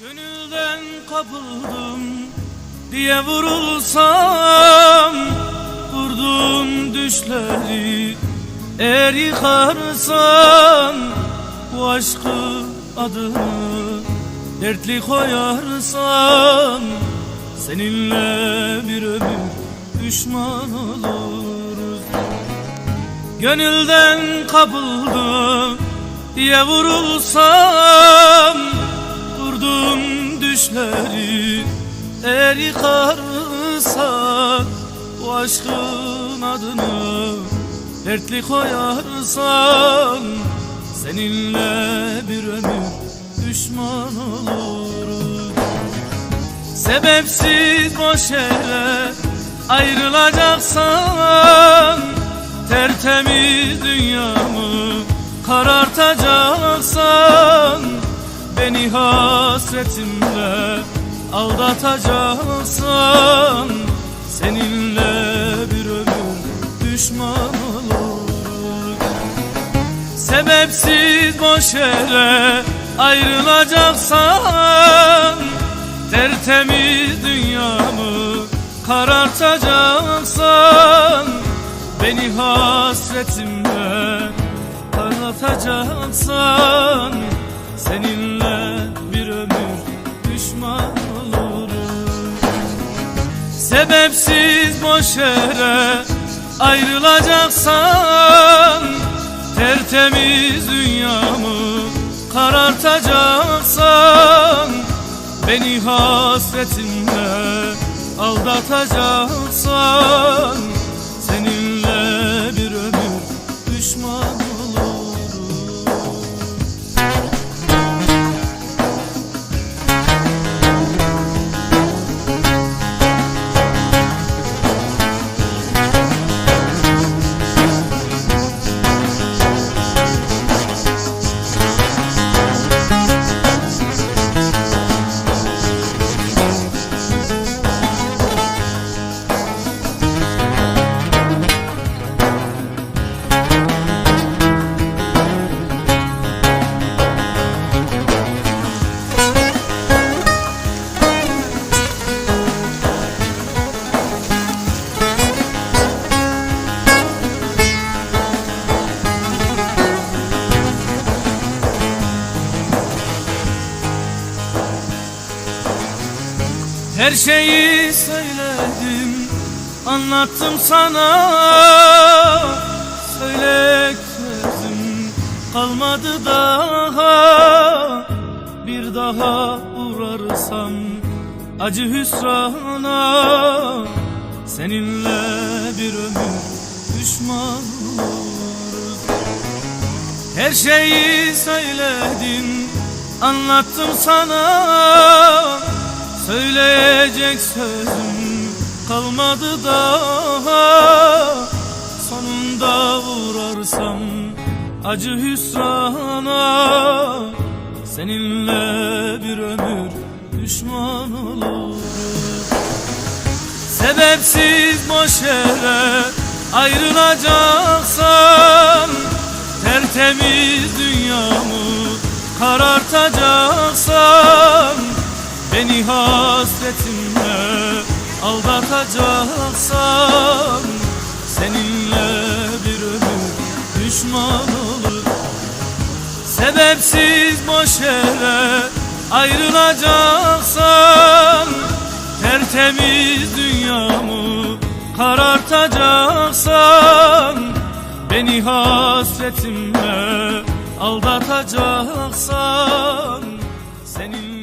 Gönülden kapıldım diye vurulsam Vurduğum düşleri eğer yıkarsan Bu aşkı adını dertli koyarsan Seninle bir ömür düşman oluruz. Gönülden kapıldım diye vurulsam Vurdum düşleri eğer yıkarsan Bu aşkın adını dertli koyarsan Seninle bir ömür düşman oluruz Sebepsiz boş yere ayrılacaksan Tertemiz dünyamı karartacaksan Beni hasretimle aldatacaksan Seninle bir ömür düşman olur. Sebepsiz boş yere ayrılacaksan Tertemiz dünyamı karartacaksan Beni hasretimle karartacaksan Seninle Sebepsiz boş yere ayrılacaksan Tertemiz dünyamı karartacaksan Beni hasretinle aldatacaksan Her şeyi söyledim, anlattım sana. Söyleyecek sözüm kalmadı daha. Bir daha uğrarsam acı hüsrana. Seninle bir ömür düşman oluruz. Her şeyi söyledim, anlattım sana Söyleyecek sözüm kalmadı daha. Sonunda vurarsam acı hüsrana. Seninle bir ömür düşman olur Sebepsiz boş yere ayrılacaksan Tertemiz dünyamı karartacaksan Beni hasretinle aldatacaksan Seninle bir ömür düşman olur. Sebepsiz boş yere ayrılacaksan Tertemiz dünyamı karartacaksan Beni hasretinle aldatacaksan Seninle